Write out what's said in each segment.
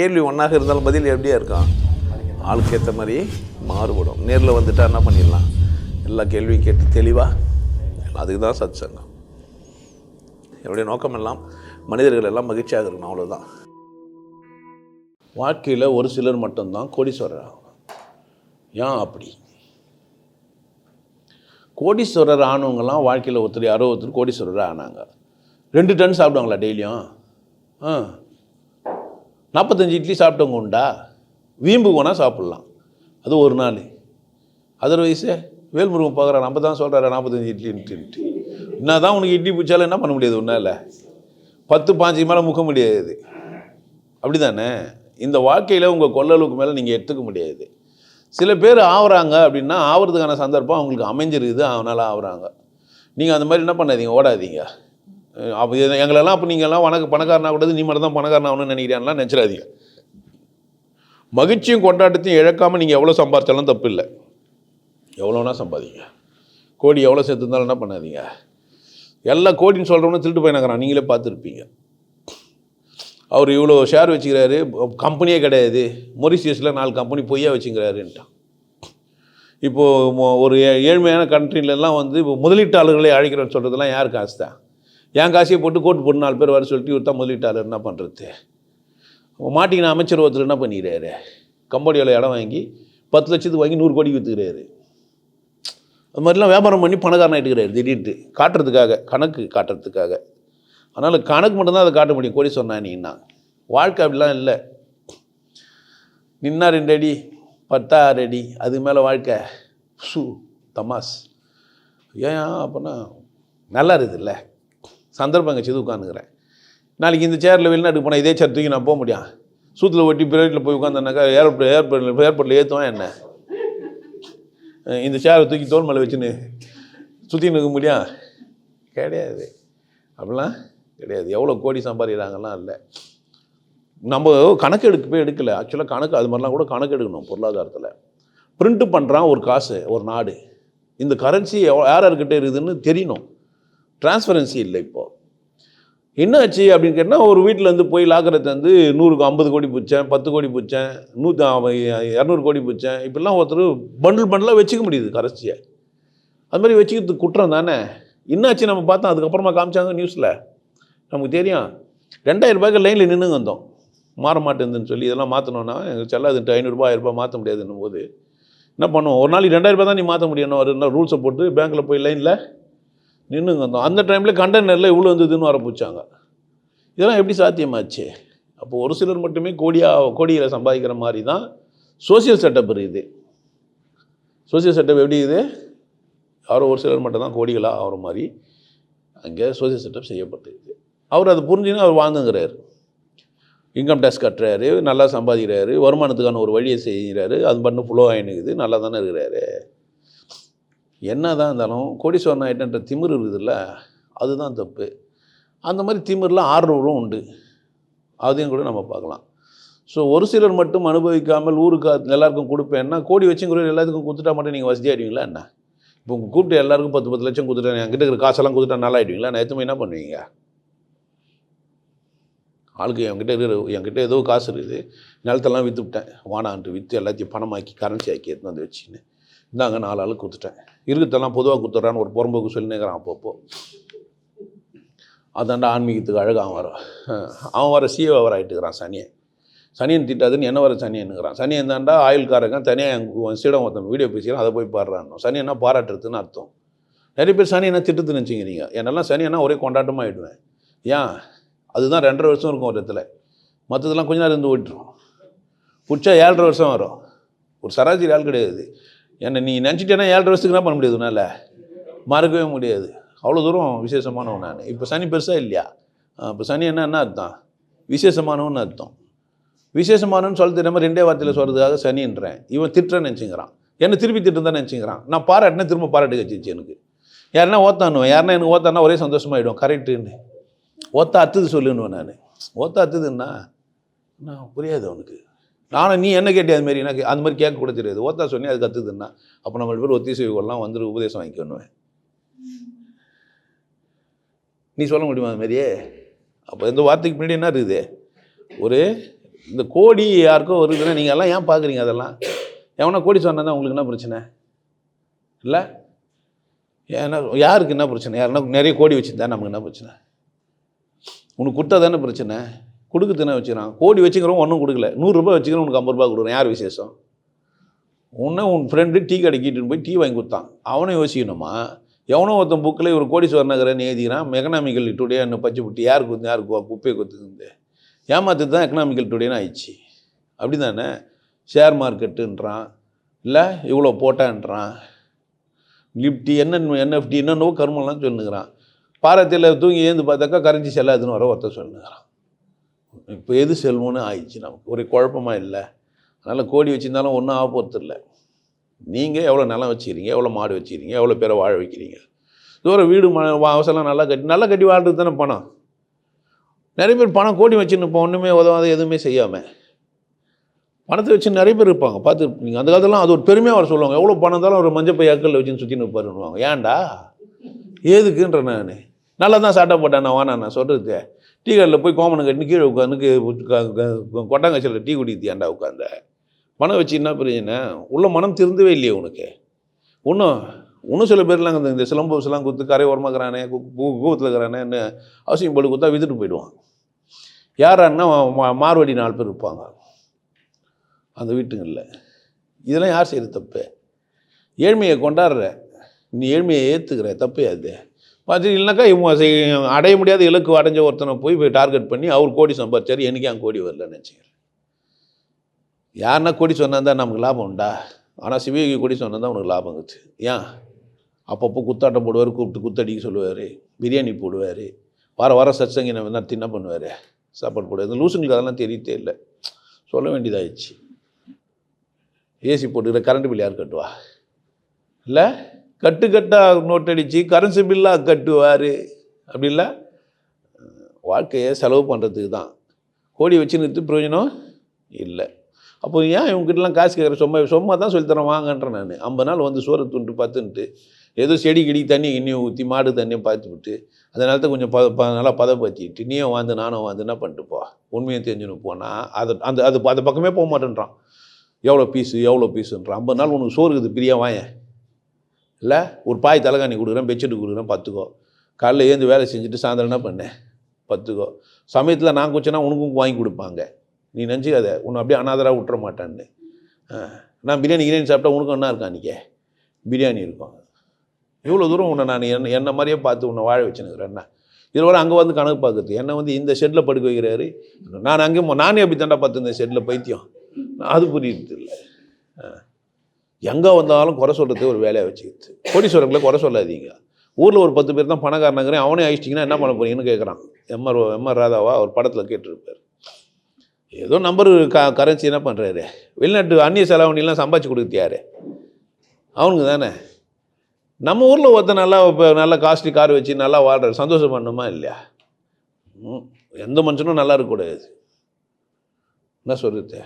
கேள்வி ஒன்றாக இருந்தாலும் பதில் எப்படியா இருக்கும்? ஆளுக்கு ஏற்ற மாதிரி மாறுபடும். நேரில் வந்துட்டா என்ன பண்ணிடலாம்? எல்லா கேள்வியும் கேட்டு தெளிவாக அதுக்கு தான் சத் சங்கம் என்னுடைய நோக்கம் எல்லாம் மனிதர்கள் எல்லாம் மகிழ்ச்சியாக இருக்கணும் அவ்வளோதான் வாழ்க்கையில் ஒரு சிலர் மட்டும்தான் கோடீஸ்வரர் ஆகணும். ஏன் அப்படி? கோடீஸ்வரர் ஆனவங்கலாம் வாழ்க்கையில் ஒருத்தர் யாரோ ஒருத்தர் கோடீஸ்வரர் ஆனாங்க. ரெண்டு டன் சாப்பிடுவாங்களா டெய்லியும்? ஆ. நாற்பத்தஞ்சு இட்லி சாப்பிட்டவங்க உண்டா? வீம்பு போனால் சாப்பிட்லாம். அது ஒரு நாள். அதர்வைஸு வேல்முருகன் பார்க்குறான் நம்ம தான் சொல்கிறாரு நாற்பத்தஞ்சு இட்லின்ட்டு. என்ன தான் உனக்கு இட்லி பிடிச்சாலும் என்ன பண்ண முடியாது ஒன்றால் பத்து பாஞ்சு மேலே முக்க முடியாது. அப்படி தானே இந்த வாழ்க்கையில் உங்கள் கொள்ளளவுக்கு மேலே நீங்கள் எடுத்துக்க முடியாது. சில பேர் ஆகுறாங்க அப்படின்னா ஆகிறதுக்கான சந்தர்ப்பம் அவங்களுக்கு அமைஞ்சிருக்குது அதனால் ஆகுறாங்க நீங்கள் அந்த மாதிரி என்ன பண்ணாதீங்க ஓடாதீங்க. அப்போ எங்களெல்லாம் அப்போ நீங்கள்லாம் வணக்க பணக்காரனா கூடாது நீ மட்டும் தான் பணக்காரனாகணும்னு நினைக்கிறான்லாம் நினச்சிடாதீங்க. மகிழ்ச்சியும் கொண்டாட்டத்தையும் இழக்காமல் நீங்கள் எவ்வளோ சம்பாதிச்சாலும் தப்பு இல்லை எவ்வளோனா சம்பாதிங்க. கோடி எவ்வளோ சேர்த்து இருந்தாலும் என்ன பண்ணாதீங்க. எல்லா கோடின்னு சொல்கிறவனும் திருட்டு போயினாங்கிறான் நீங்களே பார்த்துருப்பீங்க. அவர் இவ்வளோ ஷேர் வச்சுக்கிறாரு. கம்பெனியே கிடையாது. மொரிசியஸில் நாலு கம்பெனி பொய்யா வச்சுக்கிறாருன்ட்டான். இப்போது மொ- ஒரு ஏழ்மையான கண்ட்ரிலெல்லாம் வந்து இப்போ முதலீட்டாளர்களை அழைக்கிறோன்னு சொல்கிறதுலாம் யார் காசு தான் என் காசியை போட்டு கோட்டு போட்டு நாலு பேர் வர சொல்லிட்டு இவர் தான் முதலீட்டாளர் என்ன பண்ணுறது மாட்டிக்கின அமைச்சர் ஒருத்தர் என்ன பண்ணிக்கிறாரு? கம்போடியாவில் இடம் வாங்கி பத்து லட்சத்துக்கு வாங்கி நூறு கோடி விற்றுக்கிறாரு அது மாதிரிலாம் வியாபாரம் பண்ணி பணக்காரன் ஆகிட்டுக்கிறாரு திடீர்ட்டு காட்டுறதுக்காக கணக்கு காட்டுறதுக்காக. அதனால் கணக்கு மட்டும்தான் அதை காட்ட முடியும் கோடி சொன்னா நீன்னா வாழ்க்கை அப்படிலாம் இல்லை. நின்னா ரெண்டு அடி பத்தா ஆறு அடி அதுக்கு மேலே வாழ்க்கை. சு தமாஸ் ஏன் அப்போனா நல்லா இருக்குதுல்ல சந்தர்ப்பம் கிடச்சது உட்காந்துக்கிறேன். நாளைக்கு இந்த சேரில் வெளிநாட்டுக்கு போனால் இதே சேர் தூக்கி நான் போக முடியும் சூத்தில் ஒட்டி பிரைட்டில் போய் உட்காந்தனாக்கா ஏர்போர்ட் ஏர்போர்ட்டில் ஏர்போர்ட்டில் ஏற்றுவேன் என்ன? இந்த சேரை தூக்கி தோல் மேலே வச்சுன்னு சுற்றி நிற்க முடியும் கிடையாது. அப்படிலாம் கிடையாது. எவ்வளோ கோடி சம்பாதிக்கிறாங்கலாம் இல்லை. நம்ம கணக்கு எடுக்க போய் எடுக்கல. ஆக்சுவலாக கணக்கு அது மாதிரிலாம் கூட கணக்கு எடுக்கணும் பொருளாதாரத்தில். பிரிண்ட் பண்ணுறான் ஒரு காசு ஒரு நாடு. இந்த கரன்சி யார் யார்கிட்ட இருக்குதுன்னு தெரியணும். டிரான்ஸ்பரன்சி இல்லை இப்போது என்ன ஆச்சு அப்படின்னு கேட்டால் ஒரு வீட்டிலேருந்து போய் லாக்கரை தந்து நூறுக்கு ஐம்பது கோடி பிடிச்சேன் பத்து கோடி பிடிச்சேன் நூற்றி இரநூறு கோடி பிடிச்சேன். இப்படிலாம் ஒருத்தர் பண்டில் பண்டிலாக வச்சுக்க முடியுது கரன்சியை அது மாதிரி வச்சுக்கிறதுக்கு குற்றம் தானே. என்னாச்சு நம்ம பார்த்தோம் அதுக்கப்புறமா காமிச்சாங்க நியூஸில் நமக்கு தெரியும். ரெண்டாயிரம் ரூபாய்க்கு லைனில் நின்றுங்க வந்தோம். மாற மாட்டேங்குதுன்னு சொல்லி இதெல்லாம் மாற்றணுன்னா எங்களுக்கு செல்லாதுன்ட்டு ஐநூறுரூபா ஆயிரம் ரூபாய் மாற்ற முடியாதுன்னும் போது என்ன பண்ணுவோம்? ஒரு நாளைக்கு ரெண்டாயிரரூபா தான் நீ மாற்ற முடியணும் ஒரு ரூல்ஸை போட்டு பேங்க்கில் போய் லைனில் நின்றுங்க வந்தோம். அந்த டைமில் கண்டெய்னரில் இவ்வளோ இருந்ததுன்னு வரப்பிச்சாங்க இதெல்லாம் எப்படி சாத்தியமாச்சு? அப்போ ஒரு சிலர் மட்டுமே கோடியாக கோடியில் சம்பாதிக்கிற மாதிரி தான் சோசியல் செட்டப் இருக்குது. சோசியல் செட்டப் எப்படி இது யாரோ ஒரு சிலர் மட்டும் தான் கோடிகளாக ஆகிற மாதிரி அங்கே சோசியல் செட்டப் செய்யப்பட்டிருக்கு. அவர் அதை புரிஞ்சுன்னு அவர் வாங்குங்கிறார். இன்கம் டேக்ஸ் கட்டுறாரு நல்லா சம்பாதிக்கிறாரு வருமானத்துக்கான ஒரு வழியை செய்கிறாரு அது பண்ணு ஃப்ளோ ஆகினுக்குது நல்லா தானே இருக்கிறாரு. என்ன தான் இருந்தாலும் கோடீஸ்வரன் ஆகிட்டன்ற திமிர் இருக்குதுல்ல அதுதான் தப்பு. அந்த மாதிரி திமிரெலாம் ஆறுநூறும் உண்டு. அதையும் கூட நம்ம பார்க்கலாம். ஸோ ஒரு சிலர் மட்டும் அனுபவிக்காமல் ஊருக்கு எல்லாருக்கும் கொடுப்பேன்னா கோடி வச்சுங்கிற எல்லாத்துக்கும் கொடுத்துட்டா மட்டும் நீங்கள் வசதி ஆகிடுவீங்களா என்ன? இப்போ உங்கள் கூப்பிட்டு எல்லாருக்கும் பத்து பத்து லட்சம் கொடுத்துட்டேன். என்கிட்ட இருக்கிற காசெல்லாம் கொடுத்துட்டா நல்லா ஆகிடுவீங்களா நான் எத்தனை என்ன பண்ணுவீங்க? ஆளுக்கு என்கிட்ட இருக்கிற என்கிட்ட ஏதோ காசு இருக்குது. நிலத்தெல்லாம் விற்று விட்டேன். வானான்ட்டு விற்று எல்லாத்தையும் பணமாக்கி கரன்சி ஆக்கி எடுத்து வந்து வச்சுன்னு இந்தாங்க நாலு ஆளுக்கு கொடுத்துட்டேன். இருக்கிறதெல்லாம் பொதுவாக கொடுத்துட்றான்னு ஒரு புறம்போக்கு சொல்லினேங்கிறான் அப்பப்போ அதாண்டா ஆன்மீகத்துக்கு அழகாக அவன் வர அவன் வர சிஏ அவர் ஆகிட்டுக்கிறான் சனியன். சனியன் திட்டாதுன்னு என்ன வர சனியனுங்கிறான் சனியன் தாண்டா ஆயுள்காரங்க தனியாக எங்கள் சீடம் ஒருத்தன் வீடியோ பேசிக்கிறான் அதை போய் பாடுறான்னு. சனியன்னா பாராட்டுறதுன்னு அர்த்தம். நிறைய பேர் சனியனா திட்டத்துன்னு நினச்சிக்கிறீங்க என்னெல்லாம் சனியனா ஒரே கொண்டாட்டமாக ஆகிடுவேன் ஏன்? அதுதான் ரெண்டரை வருஷம் இருக்கும் ஒரு இடத்துல. மற்றதெல்லாம் கொஞ்ச நேரம் இருந்து ஓட்டிரும் பிடிச்சா ஏழரை வருஷம் வரும். ஒரு சராசரி ஆள் கிடையாது. என்னை நீ நினச்சிட்டேன்னா ஏழரை வருஷத்துக்கு என்ன பண்ண முடியாது உன்னால்? மறக்கவே முடியாது. அவ்வளோ தூரம் விசேஷமானவன் நான். இப்போ சனி பெருசாக இல்லையா? இப்போ சனி என்ன என்ன அர்த்தம்? விசேஷமானவன்னு அர்த்தம். விசேஷமானவன் சொல்ல தெரியாமல் ரெண்டே வார்த்தையில் சொல்கிறதுக்காக சனின்றேன். இவன் திட்டுறேன்னு நினச்சிக்கிறான். என்ன திருப்பி திட்டு தான் நினச்சிக்கிறான்? நான் பாராட்டினா திரும்ப பாராட்டு கட்சிச்சு எனக்கு. யாருன்னா ஓத்தானுவேன். யாருன்னா எனக்கு ஓத்தானா ஒரே சந்தோஷமாகிடும் கரெக்டுன்னு ஓத்தா அத்துது சொல்லுன்னுவேன் நான். ஓத்தா அத்துதுன்னா நான் புரியாது அவனுக்கு. நானும் நீ என்ன கேட்டே அது மாதிரி? எனக்கு அந்த மாதிரி கேட்க கூட தெரியாது. ஓத்தா சொன்னி அது கற்றுதுன்னா அப்போ நம்ம பேர் ஒத்திசைவுகள்லாம் வந்துட்டு உபதேசம் வாங்கிக்கணுவேன் நீ சொல்ல முடியுமா அது மாதிரியே? அப்போ இந்த வார்த்தைக்கு பின்னாடி என்ன இருக்குது? ஒரு இந்த கோடி யாருக்கோ வருதுன்னா நீங்கள் எல்லாம் ஏன் பார்க்குறீங்க அதெல்லாம்? எவனா கோடி சொன்னா உங்களுக்கு என்ன பிரச்சனை? இல்லை? ஏன்னா யாருக்கு என்ன பிரச்சனை? யாருன்னா நிறைய கோடி வச்சுருந்தா நமக்கு என்ன பிரச்சனை? உனக்கு கொடுத்தா தானே பிரச்சனை? கொடுக்கு தினம் வச்சுக்கிறான் கோடி வச்சுக்கிறோம் ஒன்றும் கொடுக்கல. நூறுரூபா வச்சுக்கிறோம் உனக்கு ஐம்பது ரூபா கொடுக்குறேன். யார் விசேஷம்? உன்னை உன் ஃப்ரெண்டு டீ கடைக்கிட்டு போய் டீ வாங்கி கொடுத்தான். அவனும் யோசிக்கணுமா? எவனோ ஒருத்தன் புக்கில் இவர் கோடீஸ்வரர் நகரன்னு எழுதிக்கிறான். எக்கனாமிக்கல் டுடே என்ன பச்சை புட்டி. யார் குத்து யாருக்கு குப்பையை கொடுத்துருந்து ஏமாத்துறது தான் எக்கனாமிக்கல் டுடேன்னு ஆயிடுச்சு. அப்படி தானே ஷேர் மார்க்கெட்டுன்றான் இல்லை இவ்வளோ போட்டான்றான். நிஃப்டி என்ன என்எஃப்டி என்னென்னவோ கருமெல்லாம் சொல்லுங்கிறான் பாரத்தில் தூங்கி ஏந்து பார்த்தாக்கா கரன்சி செல்லாதுன்னு வர ஒருத்தர் சொல்லுங்கிறான் இப்போ எது செல்வம்னு ஆயிடுச்சு நமக்கு. ஒரு குழப்பமா இல்லை. அதனால் கோடி வச்சுருந்தாலும் ஒன்றும் ஆக போகிறது இல்லை நீங்கள் எவ்வளோ நிலம் வச்சுக்கிறீங்க எவ்வளோ மாடு வச்சுக்கிறீங்க எவ்வளோ பேரை வாழ வைக்கிறீங்க? தூரம் வீடு ம அவசரம் நல்லா கட்டி நல்லா கட்டி வாழ்றது தானே பணம். நிறைய பேர் பணம் கோடி வச்சுன்னு இப்போ ஒன்றுமே உதவாத எதுவுமே செய்யாமல் பணத்தை வச்சு நிறைய பேர் இருப்பாங்க. பார்த்து நீங்கள் அந்த காலத்துலாம் அது ஒரு பெருமையாக வர சொல்லுவாங்க. எவ்வளோ பணம் இருந்தாலும் ஒரு மஞ்சள் பை அக்கல்ல வச்சுன்னு சுற்றி நிற்பாருன்னுவாங்க ஏன்டா? ஏதுக்குன்ற நான். நல்லா தான் சாட்டை போட்டேன். நான் வானா நான் சொல்கிறது டீ கடையில் போய் கோமனம் கட்டி கீழே உட்காந்து கொட்டாங்கச்சியில் டீ குடித்தியாண்டா உட்காந்த பணம் வச்சு என்ன பிரச்சனை? உள்ள மனம் திருந்தவே இல்லையே உனக்கு. ஒன்றும் இன்னும் சில பேர்லாம் இந்த- இந்த சிலம்பஸ்லாம் குத்து கரை உரமாக்குறானே கூத்தில் இருக்கிறானேன்னு அவசியம் போட்டு கொடுத்தா வித்துட்டு போயிடுவான் யாரான்னா மா- மார்வாடி நாலு பேர் இருப்பாங்க. அந்த வீட்டுங்களில். இதெல்லாம் யார் செய்கிற தப்பு? ஏழ்மையை கொண்டாடுற. நீ ஏழ்மையை ஏற்றுக்கிற தப்பே அது பார்த்தீங்கன்னாக்கா இவங்க அடைய முடியாத இலக்கு அடைஞ்ச ஒருத்தனை போய் போய் டார்கெட் பண்ணி அவர் கோடி சம்பாதிச்சார் எனக்கு ஏன் கோடி வரலன்னு நினச்சிக்கிறேன். யாருன்னா கோடி சொன்னா தான் நமக்கு லாபம் உண்டா? ஆனால் சிவயோகி கோடி சொன்னால் தான் உனக்கு லாபம் இருக்குது ஏன்? அப்பப்போ குத்தாட்டம் போடுவார் கூப்பிட்டு குத்தடிக்க சொல்லுவார் பிரியாணி போடுவார் வார வாரம் சத்சங்கி நம்ம நடத்தி என்ன பண்ணுவார் சாப்பாடு போடுவார். இந்த லூசுங்களுக்கு அதெல்லாம் தெரியத்தே இல்லை. சொல்ல வேண்டியதாகிடுச்சு ஏசி போட்டுக்கிற கரண்ட் பில் யார் கட்டுவா? இல்லை? கட்டுக்கட்டாக நோட் அடித்து கரன்சி பில்லாக கட்டுவார். அப்படி இல்லை வாழ்க்கையை செலவு பண்ணுறதுக்கு தான். கோடி வச்சு நிறுத்து பிரயோஜனம் இல்லை. அப்போ ஏன் இவங்ககிட்டலாம் காசு கேட்குற சும்மா சும்மா தான் சொல்லித்தரேன் வாங்கன்றேன் நான். ஐம்பது நாள் வந்து சோறு துண்டு பார்த்துன்ட்டு ஏதோ செடி கிடி தண்ணி இன்னும் ஊற்றி மாடு தண்ணியும் பார்த்து விட்டு அந்த நேரத்தை கொஞ்சம் பத ப நல்லா பதப்படுத்திட்டு நீயும் வாழ்ந்து நானும் வாழ்ந்து என்ன பண்ணிட்டு போ? உண்மையை தெரிஞ்சுன்னு போனால் அது அந்த அது அந்த பக்கமே போக மாட்டேன்றான். எவ்வளோ பீஸு எவ்வளோ பீஸுன்றான். ஐம்பது நாள் உனக்கு சோறு இருக்குது பிரியா வாயேன். இல்லை ஒரு பாய் தலைகாணி கொடுக்குறேன் பெட்ஷீட் கொடுக்குறேன் பத்துக்கோ காலைல ஏந்து வேலை செஞ்சுட்டு சாயந்தரம் என்ன பண்ணேன் பத்துக்கோ சமயத்தில் நான் குச்சினா உனக்கும் வாங்கி கொடுப்பாங்க. நீ நினச்சிக்காத உன்னை அப்படியே அனாதராக விட்டுற மாட்டான்னு. நான் பிரியாணி கிரியாணி சாப்பிட்டா உனக்கு என்ன இருக்கா அன்றைக்கி பிரியாணி இருக்கும். இவ்வளோ தூரம் உன்னை நான் என்ன என்ன மாதிரியே பார்த்து உன்னை வாழ வச்சுனுக்குறேன்னா இதில் வர அங்கே வந்து கணக்கு பார்க்குறது. என்னை வந்து இந்த ஷெட்டில் படுக்க வைக்கிறாரு. நான் அங்கேயும் நானே அப்படி தாண்டா பார்த்து இந்த ஷெட்டில் பைத்தியம் அது புரியுது இல்லை. எங்கே வந்தாலும் குறை சொல்கிறது ஒரு வேலையை வச்சுக்கிது கோடீஸ்வரங்களை குறை சொல்லாதீங்க. ஊரில் ஒரு பத்து பேர் தான் பணக்காரனங்கிறேன் அவனே அழிச்சிட்டிங்கன்னா என்ன பண்ண போறீங்கன்னு கேட்குறான் எம்ஆர் எம்ஆர் ராதாவா ஒரு படத்தில் கேட்டிருப்பார். ஏதோ நம்பர் க கரன்சி என்ன பண்ணுறாரு வெளிநாட்டு அந்நிய செலவணிலாம் சம்பாதிச்சு கொடுக்குத்தியாரு அவனுக்கு தானே? நம்ம ஊரில் ஒருத்தன் நல்லா இப்போ நல்லா காஸ்ட்லி கார் வச்சு நல்லா வாழ்கிற சந்தோஷம் பண்ணுமா இல்லையா? ம், எந்த மனுஷனும் நல்லா இருக்கக்கூடாது என்ன சொல்கிறது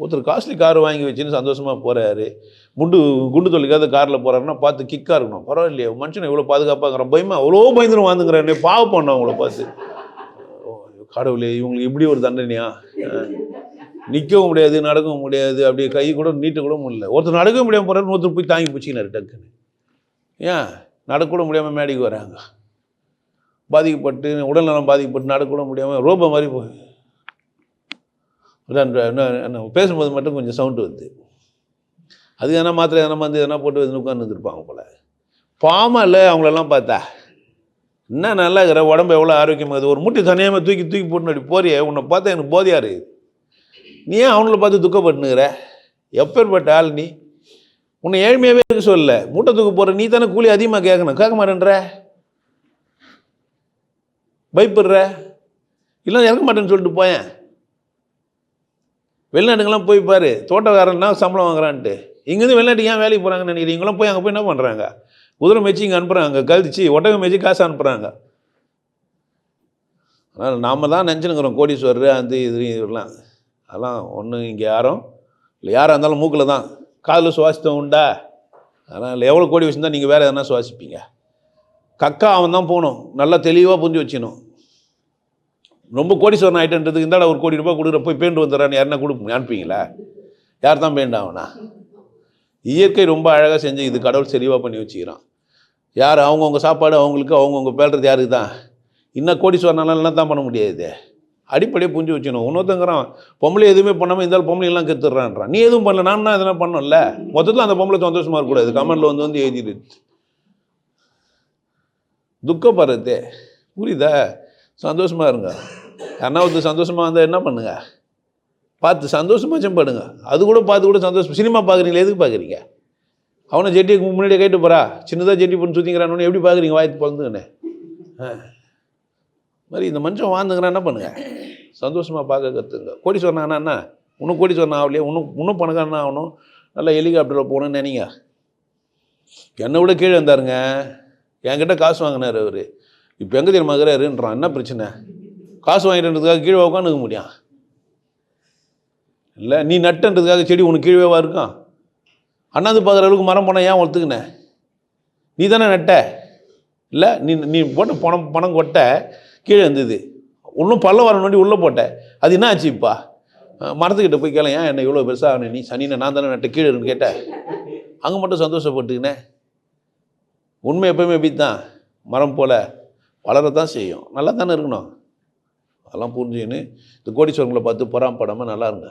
ஒருத்தர் காஸ்ட்லி கார் வாங்கி வச்சுன்னு சந்தோஷமாக போகிறாரு குண்டு குண்டு தொழிக்காத காரில் போகிறாருன்னா பார்த்து கிக்காக இருக்கணும். பரவாயில்லையே மனுஷன் இவ்வளோ பாதுகாப்பாகிறான் பயமா அவ்வளோ பயந்துரும் வாழ்ந்துங்கிறானே பாவ பண்ண அவங்கள பார்த்து. கடவுளே இவங்களுக்கு இப்படி ஒரு தண்டனையா? நிற்கவும் முடியாது நடக்கவும் முடியாது அப்படியே கை கூட நீட்ட கூட முடியல. ஒருத்தர் நடக்கவும் முடியாமல் போகிறாரு ஒருத்தர் போய் தாங்கி பிடிச்சிக்கினாரு டக்குன்னு. ஏன்? நடக்கூட முடியாமல் மேடைக்கு வராங்க. பாதிக்கப்பட்டு உடல்நலம் பாதிக்கப்பட்டு நடக்கூட முடியாமல் ரோபோ மாதிரி போய் அதான் இந்த- என்ன- என்ன பேசும்போது மட்டும் கொஞ்சம் சவுண்டு வருது. அது எதனா மாத்திரை எதனா வந்து எதனா போட்டு வந்து உட்காந்து போல். போல இல்லை அவங்களெல்லாம் பார்த்தா. என்ன நல்லா இருக்கிற உடம்பு எவ்வளோ ஆரோக்கியமாக இருக்குது. ஒரு முட்டி தனியாக தூக்கி தூக்கி போட்டு அப்படி போறியே உன்னை பார்த்தா எனக்கு போதையா இருக்குது. நீ ஏன் அவங்கள பார்த்து துக்கப்பட்டுனுங்கிற எப்பேற்பட்ட ஆள் நீ? உன்னை ஏழ்மையாகவே இருக்க சொல்லல. மூட்டை தூக்க போகிற நீ தானே கூலி அதிகமாக கேட்கணும். கேட்க மாட்டேன்ற? பயப்படுற? இல்லை இறக்க மாட்டேன்னு சொல்லிட்டு போயேன். வெளிநாட்டுக்கெல்லாம் போய் பாரு தோட்டக்காரன்னா சம்பளம் வாங்குறான்ட்டு. இங்கேருந்து வெளிநாட்டுக்கு ஏன் வேலைக்கு போகிறாங்கன்னு நினைக்கிறீங்க? இவங்களாம் போய் அங்கே போய் என்ன பண்ணுறாங்க குதிரை மேய்ச்சி இங்கே அனுப்புகிறாங்க கழிச்சு ஒட்டகம் மேய்ச்சி காசு அனுப்புகிறாங்க அதனால் நாம் தான் நினச்சினுக்கிறோம் கோடீஸ்வரர் அந்த இது இதெல்லாம். அதெல்லாம் ஒன்றும் இங்கே யாரும் இல்லை யாராக இருந்தாலும் மூக்கில் தான். காதில் சுவாசித்தம் உண்டா? அதனால் எவ்வளோ கோடி வச்சுருந்தா நீங்கள் வேறு எதனா சுவாசிப்பீங்க. கக்கா அவன் தான் போகணும். நல்லா தெளிவாக புரிஞ்சு வச்சுக்கணும். ரொம்ப கோடீஸ்வரன் ஆகிட்டன்றதுக்கு இந்தாடா ஒரு கோடி ரூபாய் கொடுக்குற போய் பேண்டு வந்துடுறான்னு யாருன்னா கொடுப்போம் அனுப்பிங்களா யார் தான் பேண்ட் ஆகணா இயற்கை ரொம்ப அழகாக செஞ்சு இது கடவுள் செறிவாக பண்ணி வச்சுக்கிறான். யார் அவங்கவுங்க சாப்பாடு அவங்களுக்கு அவங்கவுங்க பேடுறது யாருக்கு தான்? இன்னும் கோடீஸ்வரனால என்ன தான் பண்ண முடியாது அடிப்படையை புரிஞ்சு வச்சுக்கணும். இன்னொருத்தங்கிறான் பொம்பளை எதுவுமே பண்ணாமல் இருந்தாலும் பொம்பளைலாம் கெத்துறான்றான். நீ எதுவும் பண்ணல நான் தான் எதனா பண்ணல மொத்தத்தில் அந்த பொம்பளை சந்தோஷமாக இருக்கக்கூடாது. கமெண்டில் வந்து வந்து எழுதிட்டு. துக்கப்படுறது. புரியுதா? சந்தோஷமாக இருங்க. யாருன்னா ஒருத்தர் இருந்தால் என்ன பண்ணுங்க? பார்த்து சந்தோஷமாக செம்படுங்க அது கூட பார்த்து கூட சந்தோஷம். சினிமா பார்க்குறீங்களா? எதுக்கு பார்க்குறீங்க? அவனை ஜெட்டியை முன்னாடியே கேட்டு போகிறா சின்னதாக ஜெட்டி பண்ணி சுற்றிங்கிறானு எப்படி பார்க்குறீங்க? வாய்த்து பிறந்துங்கண்ணே மாதிரி இந்த மனுஷன் வாழ்ந்துங்கிறான் என்ன பண்ணுங்க? சந்தோஷமாக பார்க்க கற்றுங்க கோடி சொன்னான்னா என்ன? இன்னும் கோடி சொன்னா ஆகலையே. இன்னும் இன்னும் பணக்காரனா ஆகணும். நல்லா ஹெலிகாப்டரில் போகணும்னு நினைங்க. என்னை விட கீழே இருந்தாருங்க என்கிட்ட காசு வாங்கினார் அவர். இப்போ எங்கே தெரியுமா இருக்கிறாருன்றான். என்ன பிரச்சனை? காசு வாங்கிட்டுன்றதுக்காக கீழே உட்காந்துக்க முடியும் இல்லை நீ நட்டுன்றதுக்காக செடி உனக்கு கீழேவா இருக்கான் அண்ணாந்து பார்க்குற அளவுக்கு மரம் போனால் ஏன் ஒத்துக்கின நீ தானே நட்ட. இல்லை நீ நீ போட்ட பணம் பணம் கொட்ட கீழே இருந்தது. ஒன்றும் பல்ல வர நோண்டி உள்ளே போட்ட. அது என்ன ஆச்சு இப்பா? மரத்துக்கிட்ட போய் கேள ஏன் என்ன இவ்வளோ பெருசாக ஆன நீ சனினை நான் தானே நட்ட கீழே இருந்து கேட்ட. அங்கே மட்டும் சந்தோஷப்பட்டுக்கினேன் உண்மை எப்பவுமே இப்படி தான் மரம் போல். வளரத்தான் செய்யும். நல்லா தானே இருக்கணும். அதெல்லாம் புரிஞ்சுக்கின்னு இந்த கோடீஸ்வரங்களை பார்த்து பொறாம்படாமல் நல்லா இருங்க.